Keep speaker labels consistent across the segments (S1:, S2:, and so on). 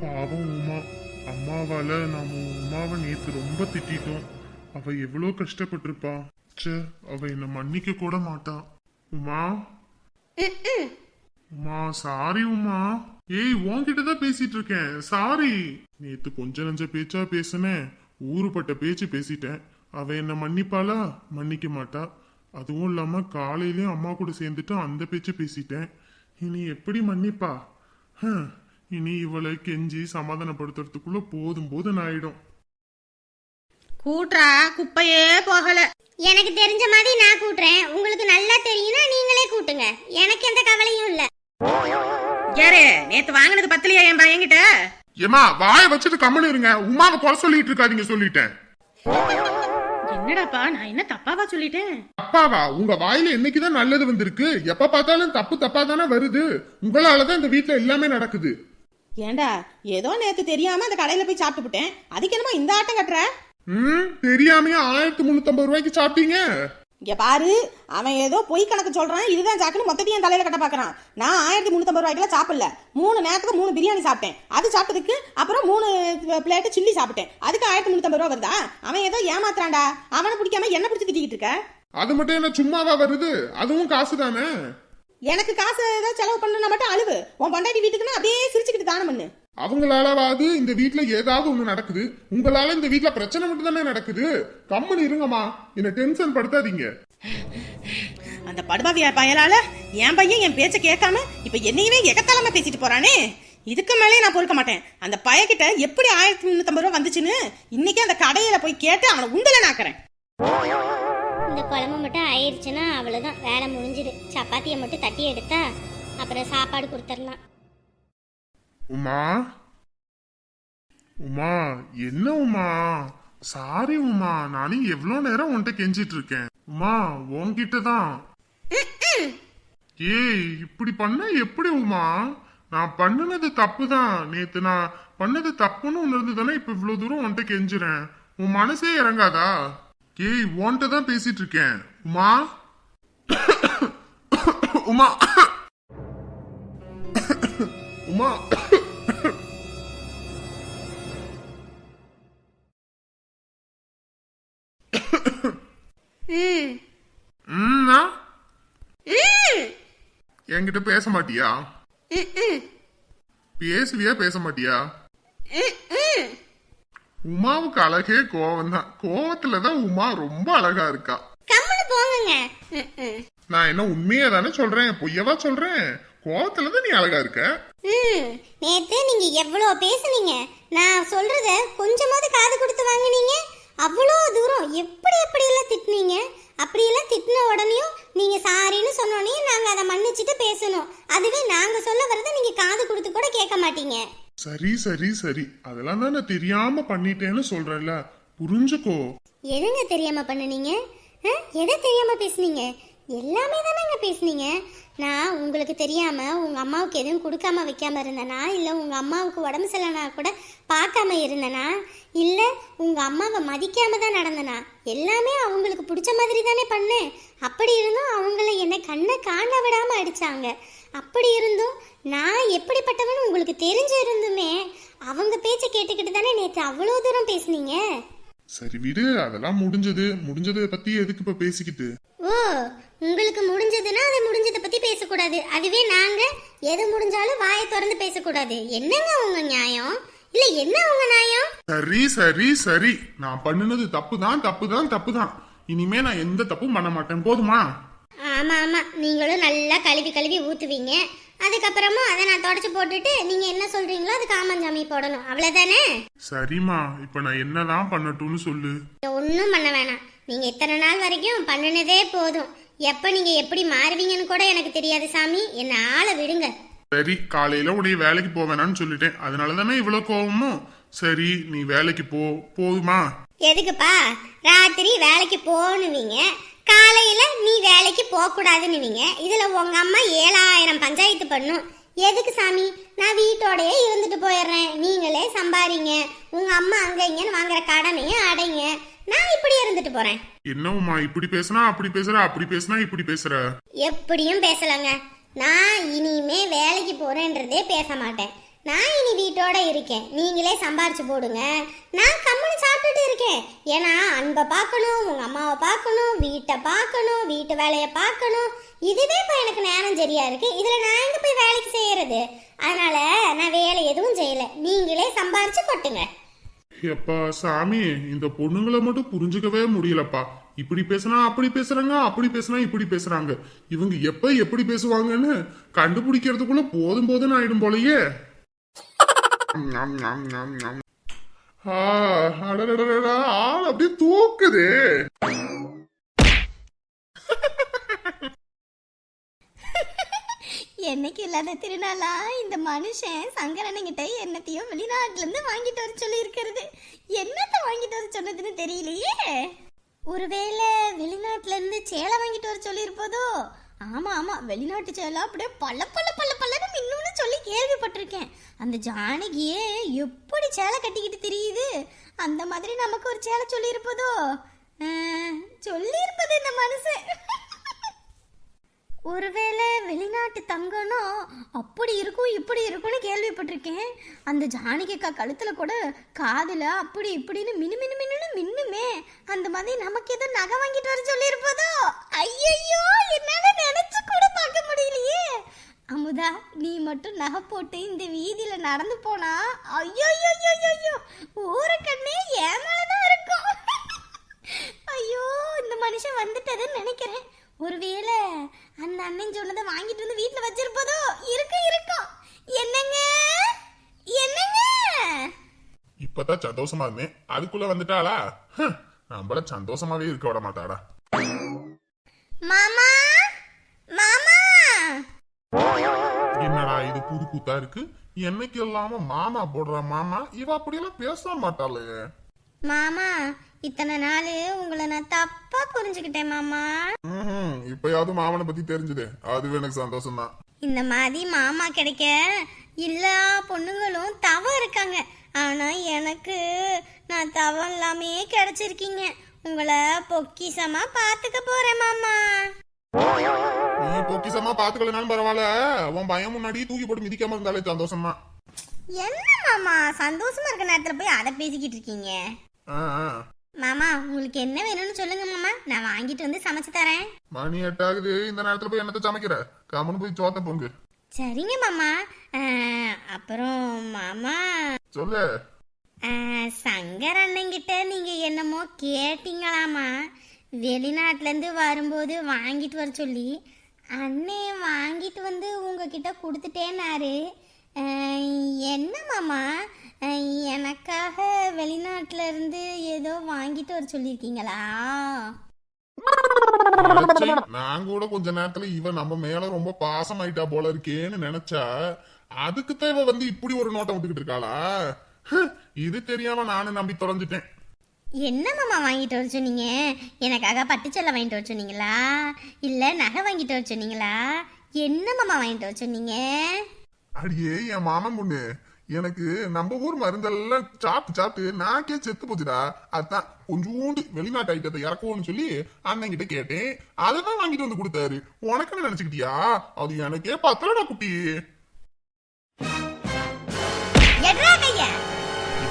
S1: பாவம் உமா. அம்மாவால நாம உமாவை நேத்து ரொம்ப திட்டிட்டோம். அவ எவ்வளோ கஷ்டப்பட்டிருப்பா. ச்சே அவ என்ன மன்னிக்க கூட மாட்டா. உமா? உமா சாரி உமா. ஏய் உன்கிட்ட தான் பேசிட்டு இருக்கேன் சாரி நேத்து கொஞ்ச நஞ்ச பேச்சா பேசுனேன் ஊறுபட்ட பேச்சு பேசிட்டேன். அவ என்ன மன்னிப்பாளா? மன்னிக்க மாட்டா. அதுவும் இல்லாம காலையிலயும் அம்மா கூட சேர்ந்துட்டு அந்த பேச்சு பேசிட்டேன். இனி எப்படி மன்னிப்பா? ஹம், இனி இவளை கெஞ்சி சமாதானப்படுத்துறதுக்குள்ள போதும் போதும் ஆயிடும்.
S2: கூட்டுறா குப்பையே போகல.
S3: எனக்கு தெரிஞ்ச மாதிரி நான் கூட்டுறேன். உங்களுக்கு நல்லா தெரியும்னா நீங்களே கூட்டுங்க. எனக்கு எந்த கவலையும் இல்ல.
S2: யாரு? நேத்து வாங்கினது பத்தலையா என் பையன்கிட்ட?
S1: ஏமா வாய வச்சுட்டு கம்மனு இருங்க. உமாவை குறை சொல்லிட்டு இருக்காதீங்க சொல்லிட்டேன்.
S2: என்னடாப்பா நான் என்ன தப்பாவா சொல்லிட்டேன்?
S1: அப்பாவா? உங்க வாயில என்னைக்குதான் நல்லது வந்திருக்கு? எப்ப பார்த்தாலும் தப்பு தப்பா தானே வருது? உங்களாலதான் இந்த வீட்ல எல்லாமே நடக்குது.
S2: ஏண்டா ஏதோ நேத்து தெரியாம அந்த கடையில போய் சாப்பிட்டு விட்டேன். அதுக்கு என்னமோ இந்த ஆட்டம் கட்டுற?
S1: ம் தெரியாமையே ஆயிரத்தி முன்னூத்தி ஐம்பது ரூபாய்க்கு சாப்பிட்டீங்க?
S2: இங்க பாரு அவன் ஏதோ பொய் கணக்கு சொல்றான் இதுதான் சாக்குன்னு மொத்தத்தையும் தலையில கட்ட பாக்குறான். நான் ஆயிரத்தி முன்னூத்தம்பது ரூபாய்க்குலாம் சாப்பிடல. மூணு நேரத்துக்கு மூணு பிரியாணி சாப்பிட்டேன். அது சாப்பிட்டதுக்கு அப்புறம் மூணு பிளேட் சில்லி சாப்பிட்டேன். அதுக்கு ஆயிரத்தி முன்னூத்தம்பது ரூபா வருதா? அவன் ஏதோ ஏமாத்துறான்டா. அவனை பிடிக்காம என்ன பிடிச்சி திட்டிக்கிட்டு இருக்க?
S1: அது மட்டும் என்ன சும்மாவா வருது? அதுவும் காசு தானே
S2: எனக்கு காசு ஏதோ செலவு பண்ணா மட்டும் அழுவு. உன் பொண்டாட்டி வீட்டுக்குன்னா அப்படியே சிரிச்சுக்கிட்டு தானம் பண்ணு
S1: அவங்களாலவாது இந்த வீட்ல ஏதாவது ஒண்ணு நடக்குது. உங்களால இந்த வீட்ல பிரச்சனை மட்டும் தானே நடக்குது? கம்மன் இருங்கம்மா. என்ன டென்ஷன் படுத்தாதீங்க.
S2: அந்த படுபாவியா பயலால என் பையன் என் பேச்ச கேட்காம இப்ப என்னையவே எகத்தாலமா பேசிட்டு போறானே? இதுக்கு மேலே நான் பொறுக்க மாட்டேன். அந்த பையகிட்ட எப்படி ஆயிரத்தி முன்னூத்தம்பது ரூபா வந்துச்சுன்னு இன்னைக்கு அந்த கடையில போய் கேட்டு அவனை உண்டல நாக்குறேன்.
S3: இந்த குழம்பு மட்டும் ஆயிடுச்சுன்னா அவ்வளவுதான். வேலை முடிஞ்சுது. சப்பாத்தியை மட்டும் தட்டி எடுத்தா அப்புறம் சாப்பாடு கொடுத்துடலாம்.
S1: உமா? உமா என்ன உமா? சாரி உமா நானும் எவ்வளோ நேரம் உன்கிட்ட கெஞ்சிட்டு இருக்கேன் உமா உன்கிட்ட தான் ஏய் இப்படி பண்ண எப்படி உமா? நான் பண்ணுனது தப்பு தான் நேத்து நான் பண்ணது தப்புன்னு ஒண்ணு இருந்து தானே இப்ப இவ்வளவு தூரம் உன்கிட்ட கெஞ்சுறேன். உன் மனசே இறங்காதா? ஏய் உன்கிட்ட தான் பேசிட்டு இருக்கேன் உமா? உமா? உமா? என்கிட்ட பேச மாட்டியா பேசுவியா பேச மாட்டியா உமாவுக்கு அழகே கோவம் தான் கோவத்துல தான் உமா ரொம்ப அழகா இருக்கா. நான் என்ன உண்மையா தானே சொல்றேன் பொய்யவா சொல்றேன்? கோவத்துல தான் நீ அழகா இருக்க.
S3: ம் நேத்து நீங்க எவ்வளோ பேசுனீங்க. நான் சொல்றத கொஞ்சமாவது காது கொடுத்து வாங்குனீங்க அவ்வளோ தூரம் எப்படி எப்படி எல்லாம் திட்டுனீங்க அப்படியெல்லாம் திட்டின உடனேயும் நீங்க சாரின்னு சொன்னோடனே நாங்க அதை மன்னிச்சுட்டு பேசணும் அதுவே நாங்க சொல்ல வரதை நீங்க காது கொடுத்து கூட கேட்க மாட்டீங்க
S1: சரி சரி சரி. அதெல்லாம் தான் நான் தெரியாம பண்ணிட்டேன்னு சொல்றேன்ல புரிஞ்சுக்கோ.
S3: எதுங்க தெரியாம பண்ணுனீங்க? ஆ? எதை தெரியாம பேசுனீங்க? எல்லாமே தானேங்க பேசுனீங்க. நான் உங்களுக்கு தெரியாம உங்க அம்மாவுக்கு எதுவும் கொடுக்காம வைக்காம இருந்தேனா இல்ல உங்க அம்மாவுக்கு உடம்பு சரியில்லைனா கூட பார்க்காம இருந்தனா இல்ல உங்க அம்மாவை மதிக்காம தான் நடந்தனா எல்லாமே அவங்களுக்கு பிடிச்ச மாதிரி தானே பண்ணேன். அப்படி இருந்தும் அவங்கள என்னை கண்ணை காண விடாம அடிச்சாங்க. அப்படி இருந்தும் நான் எப்படிப்பட்டவன்னு உங்களுக்கு தெரிஞ்சு இருந்துமே அவங்க பேச்சை கேட்டுக்கிட்டு தானே நேற்று அவ்வளோ தூரம் பேசுனீங்க?
S1: சரி விடு அதெல்லாம் முடிஞ்சது. முடிஞ்சதை பத்தி எதுக்கு இப்ப பேசிக்கிட்டு?
S3: ஓ உங்களுக்கு முடிஞ்சதுன்னா அது முடிஞ்சதை பத்தி பேசக்கூடாது. அதுவே நாங்க எது முடிஞ்சாலும் வாயை திறந்து பேசக்கூடாது. என்னங்க உங்க நியாயம்? இல்ல என்ன உங்க நியாயம்?
S1: சரி சரி சரி. நான் பண்ணுனது தப்பு தான் தப்பு தான் தப்பு தான் இனிமே நான் எந்த தப்பும் பண்ண மாட்டேன். போதுமா?
S3: ஆமா ஆமா. நீங்களும் நல்லா கழுவி கழுவி ஊத்துவீங்க. அதுக்கப்புறமும் அதை நான் தொடச்சு போட்டுட்டு நீங்க என்ன சொல்றீங்களோ அதுக்கு ஆமஞ்சாமி போடணும். அவ்வளவுதானே?
S1: சரிம்மா. இப்ப நான் என்னதான் பண்ணட்டும்னு சொல்லு.
S3: ஒன்றும் பண்ண வேணாம். நீங்க இத்தனை நாள் வரைக்கும் பண்ணினதே போதும். எப்ப நீங்க எப்படி மாறுவீங்கன்னு கூட எனக்கு தெரியாது சாமி. என்ன ஆளை விடுங்க.
S1: சரி காலையில உடைய வேலைக்கு போவேனான்னு சொல்லிட்டேன். அதனால தானே இவ்வளவு கோவமும் சரி நீ வேலைக்கு போ. போதுமா?
S3: எதுக்குப்பா? ராத்திரி வேலைக்கு போகணுவீங்க. காலையில நீ வேலைக்கு போக கூடாதுன்னுவீங்க இதுல உங்க அம்மா ஏழாயிரம் பஞ்சாயத்து பண்ணும். எதுக்கு சாமி? நான் வீட்டோடயே இருந்துட்டு போயிடுறேன். நீங்களே சம்பாரிங்க. உங்க அம்மா அங்க இங்கன்னு வாங்குற கடனையும் அடைங்க. நான் இப்படி இருந்துட்டு போறேன்.
S1: என்னவுமா இப்படி பேசுனா அப்படி பேசுற அப்படி பேசுனா இப்படி பேசுற?
S3: எப்படியும் பேசலங்க. நான் இனிமே வேலைக்கு போறேன்றதே பேச மாட்டேன். நான் வீட்டோட இருக்கேன். நீங்களே சம்பாரிச்சு போடுங்க. நான் கம்மனு சாப்பிட்டுட்டு இருக்கேன். ஏன்னா அன்பை பார்க்கணும் உங்க அம்மாவை பார்க்கணும் வீட்டை பார்க்கணும் வீட்டு வேலையை பார்க்கணும். இதுவே இப்போ எனக்கு நேரம் சரியா இருக்கு. இதுல நான் எங்க போய் வேலைக்கு செய்யறது? அதனால நான் வேலை எதுவும் செய்யல. நீங்களே சம்பாரிச்சு கொட்டுங்க.
S1: எப்பா சாமி இந்த பொண்ணுங்களை மட்டும் புரிஞ்சுக்கவே முடியலப்பா. இப்படி பேசுனா அப்படி பேசுறாங்க அப்படி பேசுனா இப்படி பேசுறாங்க. இவங்க எப்ப எப்படி பேசுவாங்கன்னு கண்டுபிடிக்கிறதுக்குள்ள போதும் போதும்னு ஆயிடும் போலயே. ஆள் அப்படியே தூக்குது.
S3: என்னைக்கு இல்லாத திருநாளா? இந்த மனுஷன் சங்கரனுங்கிட்ட என்னத்தையும் வெளிநாட்டுல இருந்து வாங்கிட்டு வர சொல்லி இருக்கிறது என்னத்தை வாங்கிட்டு வர சொன்னதுன்னு தெரியலையே. ஒருவேளை வெளிநாட்டுல இருந்து சேலை வாங்கிட்டு வர சொல்லி ஆமாம் ஆமா ஆமா. வெளிநாட்டு சேலை அப்படியே பல பல பல பலன்னு மின்னுன்னு சொல்லி கேள்விப்பட்டிருக்கேன். அந்த ஜானகியே எப்படி சேலை கட்டிக்கிட்டு தெரியுது? அந்த மாதிரி நமக்கு ஒரு சேலை சொல்லியிருப்பதோ? சொல்லியிருப்பது இந்த மனுஷன். ஒருவேளை வெளிநாட்டு தங்கம்னா அப்படி இருக்கும் இப்படி இருக்கும்னு கேள்விப்பட்டிருக்கேன். அந்த ஜானகிக்கா கழுத்தில் கூட காதில் அப்படி இப்படின்னு மினு மினு மின்னு மின்னுமே. அந்த மாதிரி நமக்கு ஏதோ நகை வாங்கிட்டு வர சொல்லியிருப்பதோ? ஐயையோ என்னால நினைச்சு கூட பார்க்க முடியலையே. அமுதா நீ மட்டும் நகை போட்டு இந்த வீதியில் நடந்து போனா? ஐயோ ஐயோ ஐயோ ஊர கண்ணே ஏமாலதான் இருக்கும். ஐயோ இந்த மனுஷன் வந்துட்டதுன்னு நினைக்கிறேன். ஒருவேளை அந்த அண்ணன் சொன்னதை வாங்கிட்டு வந்து வீட்ல வச்சிருப்பதோ? இருக்கும் இருக்கும் என்னங்க? என்னங்க?
S1: இப்பதான் சந்தோஷமா இருந்தேன். அதுக்குள்ள வந்துட்டாளா? நம்மள சந்தோஷமாவே இருக்க விட மாட்டாடா
S3: மாமா? மாமா?
S1: என்னடா இது புது கூத்தா இருக்கு? என்னைக்கு இல்லாம மாமா போடுற மாமா? இவ அப்படியெல்லாம் பேச மாட்டாளே.
S3: மாமா இத்தனை நாள் உங்களை நான் தப்பா புரிஞ்சுக்கிட்டேன் மாமா.
S1: இப்பயாவது மாமனை பத்தி தெரிஞ்சுது. அது எனக்கு சந்தோஷம் தான்
S3: இந்த மாதிரி மாமா கிடைக்க எல்லா பொண்ணுங்களும் தவம் இருக்காங்க. ஆனா எனக்கு நான் தவம் இல்லாமே கிடைச்சிருக்கீங்க. உங்களை பொக்கிசமா பாத்துக்க போறேன் மாமா.
S1: நீ பொக்கிசமா பாத்துக்கலனாலும் பரவாயில்ல. உன் பயம் முன்னாடி தூக்கி போட்டு மிதிக்காம இருந்தாலே சந்தோஷம்
S3: என்ன மாமா சந்தோஷமா இருக்க நேரத்துல போய் அதை பேசிக்கிட்டு இருக்கீங்க. மாமா உங்களுக்கு என்ன வேணும்னு சொல்லுங்க மாமா. நான் வாங்கிட்டு வந்து சமைச்சு தரேன்.
S1: மணி எட்டாகுது. இந்த நேரத்துல போய் என்னத்த சமைக்கிற? கம்முன்னு போய் சோத்த பொங்கு.
S3: சரிங்க மாமா. அப்புறம் மாமா.
S1: சொல்லு.
S3: சங்கர் அண்ணங்கிட்ட நீங்க என்னமோ கேட்டீங்களாமா? வெளிநாட்டுல இருந்து வரும்போது வாங்கிட்டு வர சொல்லி அண்ணே வாங்கிட்டு வந்து உங்ககிட்ட கொடுத்துட்டேனாரு என்ன மாமா? எனக்காக வெளிநாட்டுல இருந்து ஏதோ வாங்கிட்டு வர சொல்லியிருக்கீங்களா?
S1: நான் கூட கொஞ்ச நேரத்துல இவ நம்ம மேல ரொம்ப பாசமாயிட்டா போல இருக்கேன்னு நினைச்சா அதுக்குத்தான் இவ வந்து இப்படி ஒரு நோட்டம் விட்டுக்கிட்டு இருக்காளா? இது தெரியாம நானும் நம்பி தொலைஞ்சிட்டேன்.
S3: என்ன மாமா வாங்கிட்டு வர சொன்னீங்க? எனக்காக பட்டுச்சேலை வாங்கிட்டு வர சொன்னீங்களா? இல்லை நகை வாங்கிட்டு வர சொன்னீங்களா? என்ன மாமா வாங்கிட்டு வர சொன்னீங்க?
S1: அடியே என் மாமன் பொண்ணு எனக்கு நம்ம ஊர் மருந்தெல்லாம் சாப்பிட்டு சாப்பிட்டு நாக்கே செத்து போச்சுடா. அதான் கொஞ்சோண்டு வெளிநாட்டு ஐட்டத்தை இறக்குவோம்னு சொல்லி அண்ணன் கிட்ட கேட்டேன். அதான் வாங்கிட்டு வந்து கொடுத்தாரு. உனக்குன்னு நினைச்சுக்கிட்டியா? அது எனக்கே பத்தலடா குட்டி.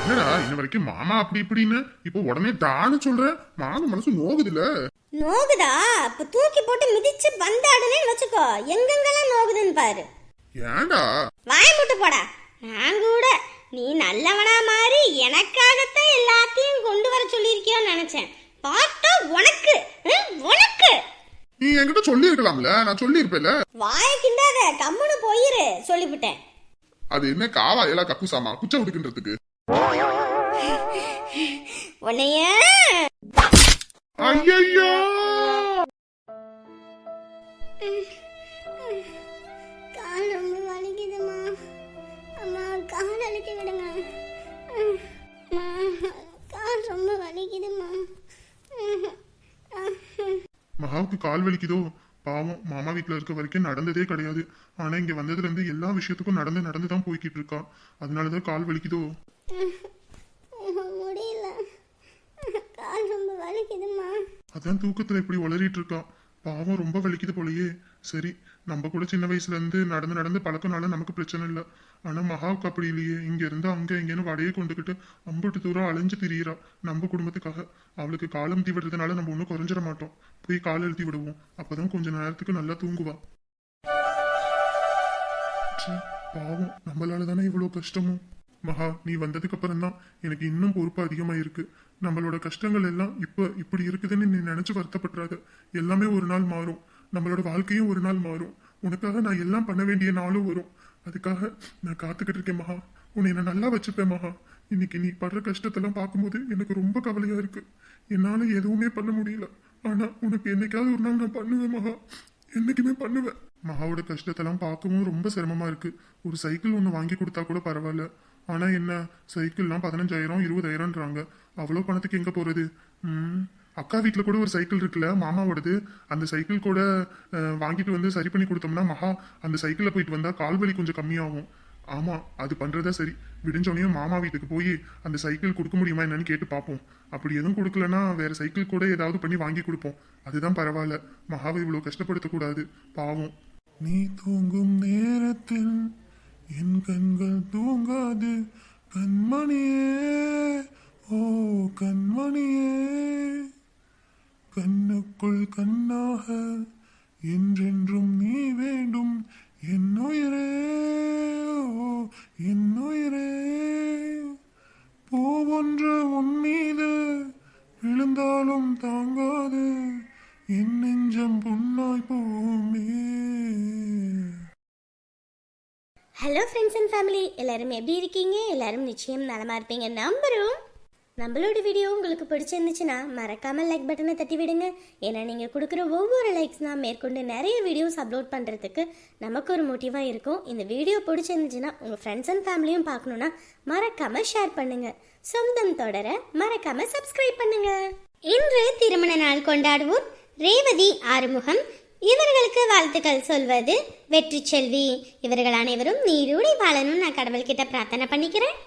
S1: என்னடா இன்ன வரைக்கும் மாமா அப்படி இப்படின்னு இப்போ உடனே தானு சொல்ற? மாமா மனசு நோகுதுல.
S3: நோகுதா? இப்ப தூக்கி போட்டு மிதிச்சு பந்தாடுனேன்னு வச்சுக்கோ. எங்கெங்கெல்லாம் நோகுதுன்னு பாரு.
S1: ஏன்டா?
S3: வாய முட்டு போடா. நான் கூட. நீ நல்லவனா மாறி எனக்காகத்தான் எல்லாத்தையும் கொண்டு வர சொல்லியிருக்கியோன்னு நினைச்சேன். பார்த்தா உனக்கு உனக்கு.
S1: நீ என்கிட்ட சொல்லி இருக்கலாம்ல நான் சொல்லி இருப்பேல
S3: வாய கிண்டாத கம்முன்னு போயிரு சொல்லிவிட்டேன்.
S1: அது என்ன காவா எல்லாம் கக்குசாமா குச்ச விடுக்கின்றதுக்கு
S3: உன்னைய.
S1: ஐயோ
S3: அழுத்தி விடுங்க. கால் ரொம்ப வலிக்குதுமா
S1: மகாவுக்கு கால் வலிக்குதோ? பாவம் மாமா வீட்ல இருக்க வரைக்கும் நடந்ததே கிடையாது. ஆனா இங்க வந்ததுல இருந்து எல்லா விஷயத்துக்கும் நடந்து நடந்து தான் போய்கிட்டு இருக்கா. அதனாலதான் கால் வலிக்குதோ?
S3: முடியல. கால் ரொம்ப வலிக்குதுமா
S1: அதான் தூக்கத்துல இப்படி உளறிட்டு இருக்கா. பாவம் ரொம்ப வலிக்குது போலயே. சரி நம்ம கூட சின்ன வயசுல இருந்து நடந்து நடந்து பழக்கனால நமக்கு பிரச்சனை இல்லை. ஆனா மகாவுக்கு அப்படி இல்லையே. இங்க அங்கே இங்கேன்னு இங்கன்னு வடையை கொண்டுக்கிட்டு அம்புட்டு தூரம் அலைஞ்சு திரியிறா. நம்ம குடும்பத்துக்காக. அவளுக்கு காலம் தீ விடுறதுனால நம்ம ஒன்றும் குறைஞ்சிட மாட்டோம். போய் கால் எழுதி விடுவோம். அப்போதான் கொஞ்ச நேரத்துக்கு நல்லா தூங்குவா. பாவம். நம்மளால தானே இவ்வளோ கஷ்டமும் மகா நீ வந்ததுக்கு அப்புறம் தான் எனக்கு இன்னும் பொறுப்பு அதிகமாக இருக்கு நம்மளோட கஷ்டங்கள் எல்லாம் இப்போ இப்படி இருக்குதுன்னு நீ நினைச்சு வருத்தப்படுறாத எல்லாமே ஒரு நாள் மாறும். நம்மளோட வாழ்க்கையும் ஒரு நாள் மாறும். உனக்காக நான் எல்லாம் பண்ண வேண்டிய நாளும் வரும். அதுக்காக நான் காத்துக்கிட்டு இருக்கேன் மகா. உன்னை நான் நல்லா வச்சுப்பேன் மகா. இன்னைக்கு நீ படுற கஷ்டத்தெல்லாம் பார்க்கும்போது எனக்கு ரொம்ப கவலையா இருக்கு. என்னால எதுவுமே பண்ண முடியல. ஆனா உனக்கு என்னைக்காவது ஒரு நாள் நான் பண்ணுவேன் மகா. என்னைக்குமே பண்ணுவேன். மகாவோட கஷ்டத்தெல்லாம் பார்க்கவும் ரொம்ப சிரமமா இருக்கு. ஒரு சைக்கிள் ஒன்று வாங்கி கொடுத்தா கூட பரவாயில்ல. ஆனா என்ன? சைக்கிள்லாம் பதினஞ்சாயிரம் இருபதாயிரம்ன்றாங்க. அவ்வளோ பணத்துக்கு எங்க போறது? ம். அக்கா வீட்டில் கூட ஒரு சைக்கிள் இருக்குல்ல மாமாவோடது. அந்த சைக்கிள் கூட வாங்கிட்டு வந்து சரி பண்ணி கொடுத்தோம்னா மகா அந்த சைக்கிளில் போயிட்டு வந்தால் கால் வலி கொஞ்சம் கம்மியாகும். ஆமாம் அது பண்ணுறதா சரி. விடிஞ்சோனையும் மாமா வீட்டுக்கு போய் அந்த சைக்கிள் கொடுக்க முடியுமா என்னன்னு கேட்டு பார்ப்போம் அப்படி எதுவும் கொடுக்கலனா வேறு சைக்கிள் கூட ஏதாவது பண்ணி வாங்கி கொடுப்போம். அதுதான் பரவாயில்ல. மகாவை இவ்வளோ கஷ்டப்படுத்தக்கூடாது பாவம். நீ தூங்கும் நேரத்தில் என் கண்கள் தூங்காது. கண்மணியே ஓ கண்மணியே. கண்ணுக்குள் கண்ணாக என்றென்றும் நீ வேண்டும் என் உயிரே உயிரே பூவொன்று உன் மீது விழுந்தாலும் தாங்காது என் நெஞ்சம் புண்ணாய் போமே
S3: ஹலோ ஃப்ரெண்ட்ஸ் அண்ட் ஃபேமிலி எல்லாரும் எப்படி இருக்கீங்க? எல்லாரும் நிச்சயம் நலமா இருப்பீங்க. நம்புறோம் நம்மளோட வீடியோ உங்களுக்கு பிடிச்சிருந்துச்சுன்னா மறக்காமல் லைக் பட்டனை தட்டி விடுங்க. ஏன்னா நீங்கள் கொடுக்குற ஒவ்வொரு லைக்ஸ் நான் மேற்கொண்டு நிறைய வீடியோஸ் அப்லோட் பண்ணுறதுக்கு நமக்கு ஒரு மோட்டிவாக இருக்கும். இந்த வீடியோ பிடிச்சிருந்துச்சுன்னா உங்கள் ஃப்ரெண்ட்ஸ் அண்ட் ஃபேமிலியும் பார்க்கணுன்னா மறக்காம ஷேர் பண்ணுங்க. சொந்தம் தொடர மறக்காமல் சப்ஸ்கிரைப் பண்ணுங்க. இன்று திருமண நாள் கொண்டாடுவோர் ரேவதி ஆறுமுகம். இவர்களுக்கு வாழ்த்துக்கள் சொல்வது வெற்றி செல்வி. இவர்கள் அனைவரும் நீரூடி வாழணும்னு நான் கடவுள்கிட்ட பிரார்த்தனை பண்ணிக்கிறேன்.